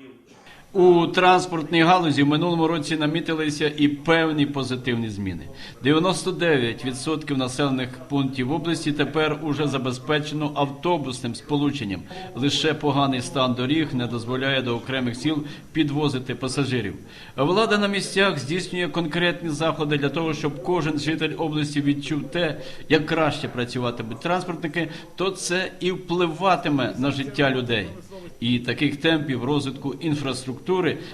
deal У транспортній галузі в минулому році намітилися і певні позитивні зміни. 99% населених пунктів області тепер уже забезпечено автобусним сполученням. Лише поганий стан доріг не дозволяє до окремих сіл підвозити пасажирів. Влада на місцях здійснює конкретні заходи для того, щоб кожен житель області відчув те, як краще працюватимуть транспортники, то це і впливатиме на життя людей. І таких темпів розвитку інфраструктури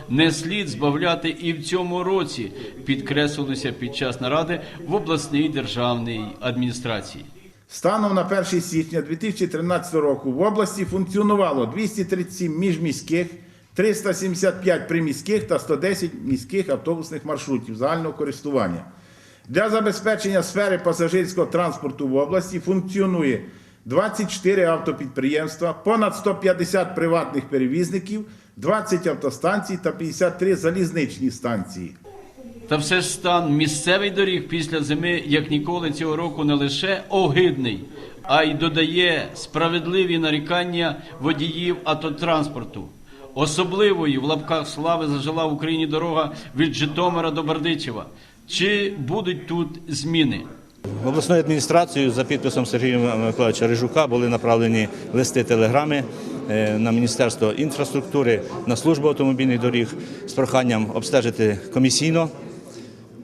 не слід збавляти і в цьому році, підкреслилося під час наради в обласній державній адміністрації. Станом на 1 січня 2013 року в області функціонувало 237 міжміських, 375 приміських та 110 міських автобусних маршрутів загального користування. Для забезпечення сфери пасажирського транспорту в області функціонує 24 автопідприємства, понад 150 приватних перевізників, 20 автостанцій та 53 залізничні станції. Та все ж стан місцевий доріг після зими, як ніколи цього року, не лише огидний, а й додає справедливі нарікання водіїв автотранспорту. Особливою в лапках слави зажила в Україні дорога від Житомира до Бердичева. Чи будуть тут зміни? В обласною адміністрацією за підписом Сергія Миколаївича Рижука були направлені листи телеграми на Міністерство інфраструктури, на службу автомобільних доріг з проханням обстежити комісійно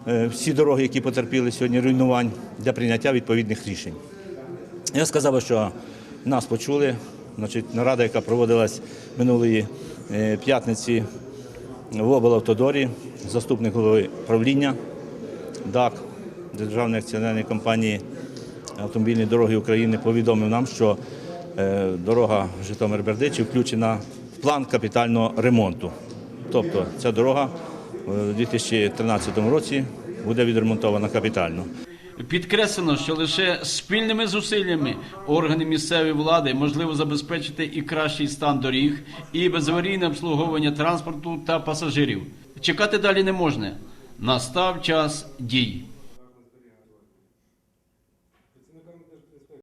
е, всі дороги, які потерпіли сьогодні руйнувань для прийняття відповідних рішень. Я сказав, що нас почули. Значить, нарада, яка проводилась минулої е, п'ятниці в облавтодорі, заступник голови правління ДАК Державної акціонерної компанії Автомобільні дороги України повідомив нам, що е, дорога Житомир-Бердичів включена в план капітального ремонту. Тобто ця дорога у 2013 році буде відремонтована капітально. Підкреслено, що лише спільними зусиллями органи місцевої влади можливо забезпечити і кращий стан доріг, і безаварійне обслуговування транспорту та пасажирів. Чекати далі не можна. Настав час дій.